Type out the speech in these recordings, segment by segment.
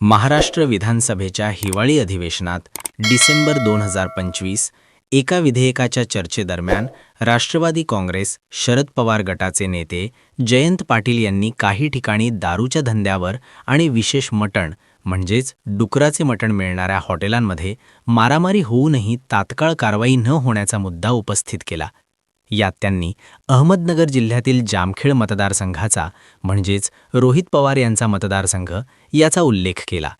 महाराष्ट्र विधानसभेच्या हिवाळी अधिवेशनात डिसेंबर दोन हजार पंचवीस एका विधेयकाच्या चर्चेदरम्यान राष्ट्रवादी काँग्रेस शरद पवार गटाचे नेते जयंत पाटील यांनी काही ठिकाणी दारूच्या धंद्यावर आणि विशेष मटण म्हणजेच डुकराचे मटण मिळणाऱ्या हॉटेलांमध्ये मारामारी होऊनही तात्काळ कारवाई न होण्याचा मुद्दा उपस्थित केला. यात त्यांनी अहमदनगर जिल्ह्यातील जामखेड मतदारसंघाचा म्हणजेच रोहित पवार यांचा मतदारसंघ याचा उल्लेख केला.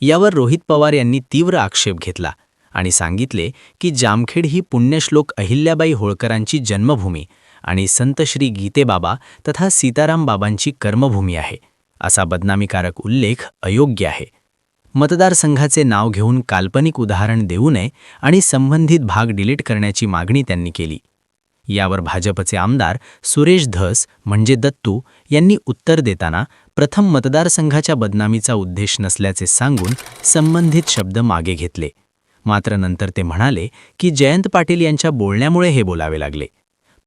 यावर रोहित पवार यांनी तीव्र आक्षेप घेतला आणि सांगितले की जामखेड ही पुण्यश्लोक अहिल्याबाई होळकरांची जन्मभूमी आणि संत श्री गीतेबाबा तथा सीताराम बाबांची कर्मभूमी आहे. असा बदनामीकारक उल्लेख अयोग्य आहे. मतदारसंघाचे नाव घेऊन काल्पनिक उदाहरण देऊ नये आणि संबंधित भाग डिलीट करण्याची मागणी त्यांनी केली. यावर भाजपचे आमदार सुरेश धस म्हणजे दत्तू यांनी उत्तर देताना प्रथम मतदारसंघाच्या बदनामीचा उद्देश नसल्याचे सांगून संबंधित शब्द मागे घेतले. मात्र नंतर ते म्हणाले की जयंत पाटील यांच्या बोलण्यामुळे हे बोलावे लागले.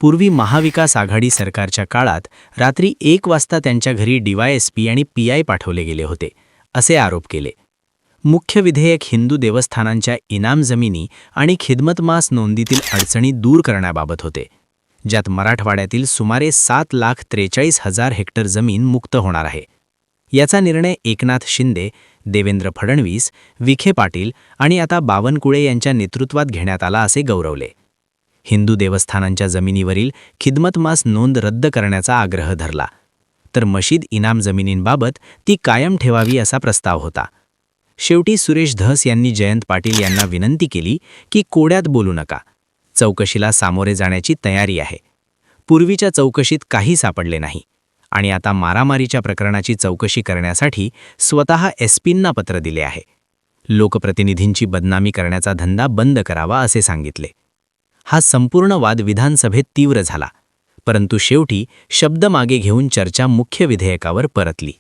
पूर्वी महाविकास आघाडी सरकारच्या काळात रात्री एक वाजता त्यांच्या घरी डीवायएसपी आणि पीआय पाठवले गेले होते असे आरोप केले. मुख्य विधेयक हिंदू देवस्थानांच्या इनाम जमिनी आणि खिदमतमास नोंदीतील अडचणी दूर करण्याबाबत होते ज्यात मराठवाड्यातील सुमारे सात लाख त्रेचाळीस हजार हेक्टर जमीन मुक्त होणार आहे. याचा निर्णय एकनाथ शिंदे देवेंद्र फडणवीस विखे पाटील आणि आता बावनकुळे यांच्या नेतृत्वात घेण्यात आला असे गौरवले. हिंदू देवस्थानांच्या जमिनीवरील खिदमतमास नोंद रद्द करण्याचा आग्रह धरला. तर मशीद इनाम जमिनींबाबत ती कायम ठेवावी असा प्रस्ताव होता. शेवटी सुरेश धस यांनी जयंत पाटील यांना विनंती केली की कोड्यात बोलू नका. चौकशीला सामोरे जाण्याची तयारी आहे. पूर्वीच्या चौकशीत काही सापडले नाही. आणि आता मारामारीच्या प्रकरणाची चौकशी करण्यासाठी स्वतः एसपींना पत्र दिले आहे. लोकप्रतिनिधींची बदनामी करण्याचा धंदा बंद करावा असे सांगितले. हा संपूर्ण वाद विधानसभेत तीव्र झाला. परंतु शेवटी शब्द मागे घेऊन चर्चा मुख्य विधेयकावर परतली.